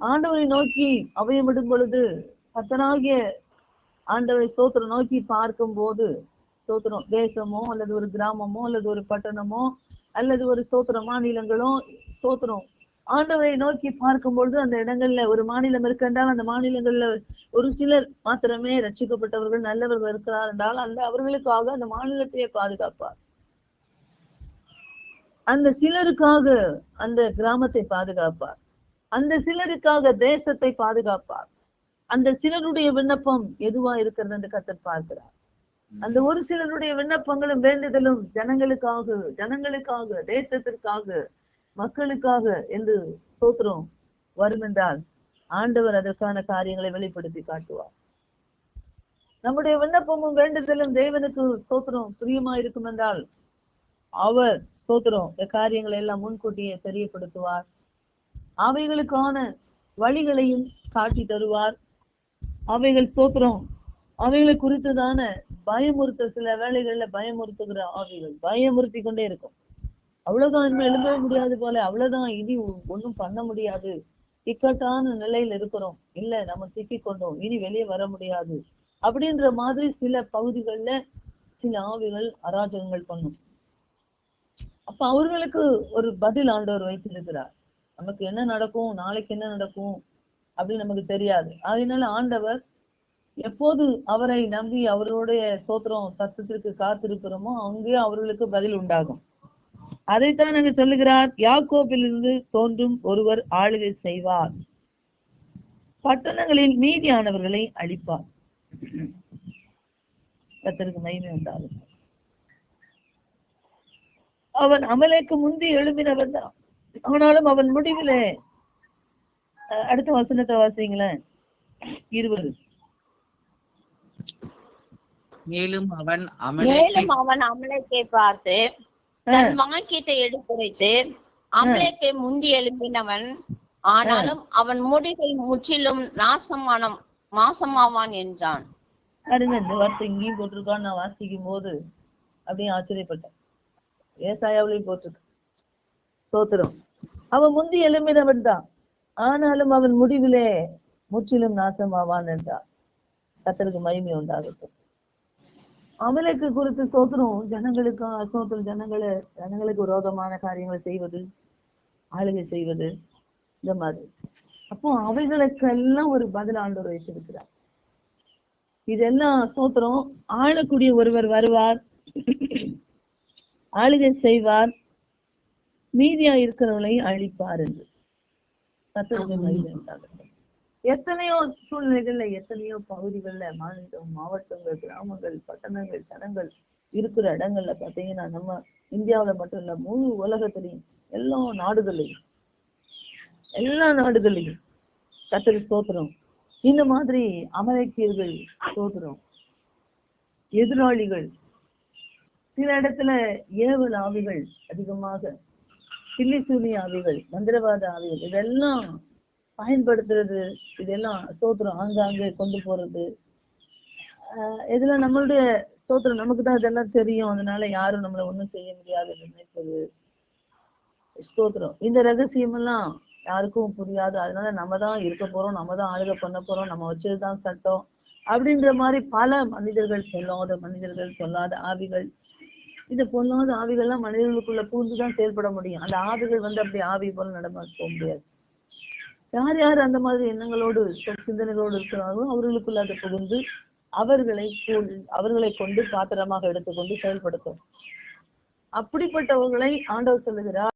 ஆண்டவரை நோக்கி அபயமிடும் பொழுது கத்தனாகிய ஆண்டவரை ஸ்தோத்திரம் நோக்கி பார்க்கும் போது ஸ்தோத்திரம் தேசமோ அல்லது ஒரு கிராமமோ அல்லது ஒரு பட்டணமோ அல்லது ஒரு ஸ்தோத்திர மாநிலங்களோ ஸ்தோத்திரம். ஆண்டவரை நோக்கி பார்க்கும் பொழுது அந்த இடங்கள்ல ஒரு மாநிலம் இருக்கின்றால் அந்த மாநிலங்கள்ல ஒரு சிலர் மாத்திரமே ரட்சிக்கப்பட்டவர்கள் நல்லவர்கள் இருக்கிறார் என்றால் அந்த அவர்களுக்காக அந்த மாநிலத்தையே பாதுகாப்பார். அந்த சிலருக்காக அந்த கிராமத்தை பாதுகாப்பார். அந்த சிலருக்காக தேசத்தை பாதுகாப்பார். அந்த சிலருடைய விண்ணப்பம் எதுவா இருக்கிறது என்று கத்தர் பார்க்கிறார். அந்த ஒரு சிலருடைய விண்ணப்பங்களும் வேண்டுதலும் ஜனங்களுக்காக ஜனங்களுக்காக தேசத்திற்காக மக்களுக்காக என்று சோத்திரம் வரும் என்றால் ஆண்டவர் அதற்கான காரியங்களை வெளிப்படுத்தி காட்டுவார். நம்முடைய விண்ணப்பமும் வேண்டுதலும் தேவனுக்கு ஸ்தோத்திரம் பிரியமா இருக்கும் என்றால் அவர் ஸ்தோத்திரம் இந்த காரியங்களை எல்லாம் முன்கூட்டியே தெரியப்படுத்துவார். அவைகளுக்கான வழிகளையும் காட்டி தருவார். அவைகள் ஸ்தோத்திரம். அவைகளை குறித்ததான பயமுறுத்த சில வேளைகள்ல பயமுறுத்துகிற ஆவிகள். பயமுறுத்தி கொண்டே இருக்கும். அவ்வளவுதான் இனிமே எழும்பவே முடியாது போல. அவ்வளவுதான் இனி ஒண்ணும் பண்ண முடியாது. இக்கட்டான நிலையில இருக்கிறோம். இல்ல நம்ம சிக்கி கொண்டோம். இனி வெளியே வர முடியாது. அப்படின்ற மாதிரி சில பகுதிகள்ல சில ஆவிகள் அராஜகங்கள் பண்ணும். அப்ப அவர்களுக்கு ஒரு பதில் ஆண்டவர் வைத்திருக்கிறார். நமக்கு என்ன நடக்கும்? நாளைக்கு என்ன நடக்கும்? அப்படின்னு நமக்கு தெரியாது. அதனால ஆண்டவர் எப்போது அவரை நம்பி அவருடைய சோத்திரம் சத்தத்திற்கு காத்திருக்கிறோமோ அங்கே அவர்களுக்கு பதில் உண்டாகும். அதைத்தான் அங்கு சொல்லுகிறார் யாக்கோப்பிலிருந்து தோன்றும் ஒருவர் ஆளுகை செய்வார். பட்டணங்களில் மீதியானவர்களை அழிப்பார். கத்தருக்கு மகிமை உண்டாகும். அவன் அமலைக்கு முந்தி எழும்பினவர் தான் ஆனாலும் அவன் முடிவிலே அடுத்த வசனத்தை வாசிங்களேன். இருபது. மேலும் அவன் மேலும் அவன் அமலேக்கை பார்த்து தன் வாக்கியத்தை எடுத்துரைத்து அமலேக்கை முந்தி எழுப்பினவன் ஆனாலும் அவன் முடிவில் முற்றிலும் நாசமான மாசமாவான் என்றான். பாருங்க இந்த வார்த்தை இங்கேயும் போட்டிருக்கான்னு நான் வாசிக்கும் போது அப்படியே ஆச்சரியப்பட்டேன். ஏசாயாவிலையும் போட்டிருக்கு. சோத்திரம் அவன் முந்தி எழும்பினவன் தான். ஆனாலும் அவன் முடிவிலே முற்றிலும் நாசமாவான் என்றான் கத்தருக்கு மகிமை உண்டாகட்டும். அமலுக்கு குறித்து சோத்திரம் ஜனங்களுக்கு சோத்திரம் ஜனங்களை ஜனங்களுக்கு விரோதமான காரியங்களை செய்வது ஆளுகை செய்வது இந்த மாதிரி. அப்போ அவைகளுக்கெல்லாம் ஒரு பதில் ஆண்டவர் வைத்திருக்கிறார். இதெல்லாம் சோத்திரம் ஆளக்கூடிய ஒருவர் வருவார் ஆளுகை செய்வார் மீதியா இருக்கிறவர்களை அழிப்பார் என்று. எத்தனையோ சூழ்நிலைகள்ல எத்தனையோ பகுதிகள்ல மாநிலம் மாவட்டங்கள் கிராமங்கள் பட்டணங்கள் ஜனங்கள் இருக்கிற இடங்கள்ல பாத்தீங்கன்னா நம்ம இந்தியாவுல மட்டும் இல்ல முழு உலகத்திலையும் எல்லா நாடுகள்லையும் எல்லா நாடுகள்லையும் கத்தரி ஸ்தோத்திரம். இந்த மாதிரி அமலேக்கியர்கள் ஸ்தோத்திரம். எதிராளிகள். சில இடத்துல ஏவல் ஆவிகள் அதிகமாக சில்லிசூனி ஆவிகள் மந்திரவாத ஆவிகள் இதெல்லாம் பயன்படுத்துறது இதெல்லாம் ஸ்தோத்திரம் ஆங்காங்கே கொண்டு போறது. ஆஹ் இதுல நம்மளுடைய ஸ்தோத்திரம். நமக்கு தான் இதெல்லாம் தெரியும். அதனால யாரும் நம்மள ஒண்ணும் செய்ய முடியாது நினைப்பது ஸ்தோத்திரம். இந்த ரகசியம் எல்லாம் யாருக்கும் புரியாது. அதனால நம்ம தான் இருக்க போறோம் நம்ம தான் ஆளுக பண்ண போறோம் நம்ம வச்சதுதான் சட்டம் அப்படின்ற மாதிரி பல மனிதர்கள் சொல்லாத மனிதர்கள் சொல்லாத ஆவிகள் இந்த பொல்லாத ஆவிகள்லாம் மனிதர்களுக்குள்ள பூந்துதான் செயல்பட முடியும். அந்த ஆவிகள் வந்து அப்படி ஆவி போல நடமா போக முடியாது. யார் யார் அந்த மாதிரி எண்ணங்களோடு சிந்தனைகளோடு இருக்கிறார்களோ அவர்களுக்குள்ள அதை புகுந்து அவர்களை அவர்களை கொண்டு பாத்திரமாக எடுத்துக்கொண்டு செயல்படுத்தும். அப்படிப்பட்டவர்களை ஆண்டவர் சொல்லுகிறார்.